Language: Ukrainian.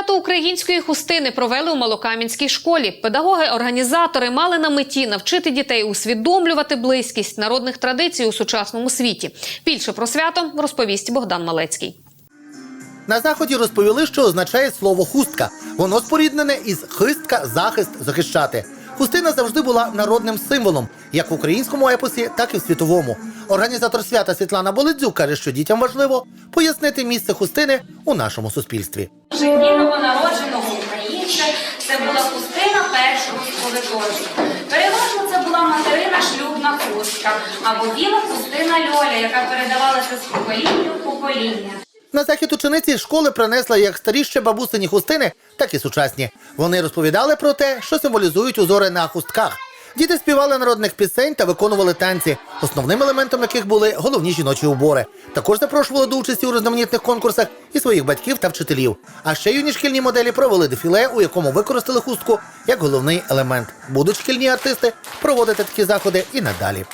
Свято української хустини провели у Малокам'янській школі. Педагоги-організатори мали на меті навчити дітей усвідомлювати близькість народних традицій у сучасному світі. Більше про свято розповість Богдан Малецький. На заході розповіли, що означає слово хустка. Воно споріднене із хистка, захист, захищати. Хустина завжди була народним символом, як в українському епосі, так і в світовому. Організатор свята Світлана Болидзюк каже, що дітям важливо пояснити місце хустини у нашому суспільстві. Житті новонародженого українця це була хустина першого сповідожу. Переважно це була материна шлюбна хустка або біла хустина льоля, яка передавалася з покоління в покоління. На захід учениці школи принесла як старі ще бабусині хустини, так і сучасні. Вони розповідали про те, що символізують узори на хустках. Діти співали народних пісень та виконували танці, основним елементом яких були головні жіночі убори. Також запрошували до участі у різноманітних конкурсах і своїх батьків та вчителів. А ще юні шкільні моделі провели дефіле, у якому використали хустку як головний елемент. Будуть шкільні артисти проводити такі заходи і надалі.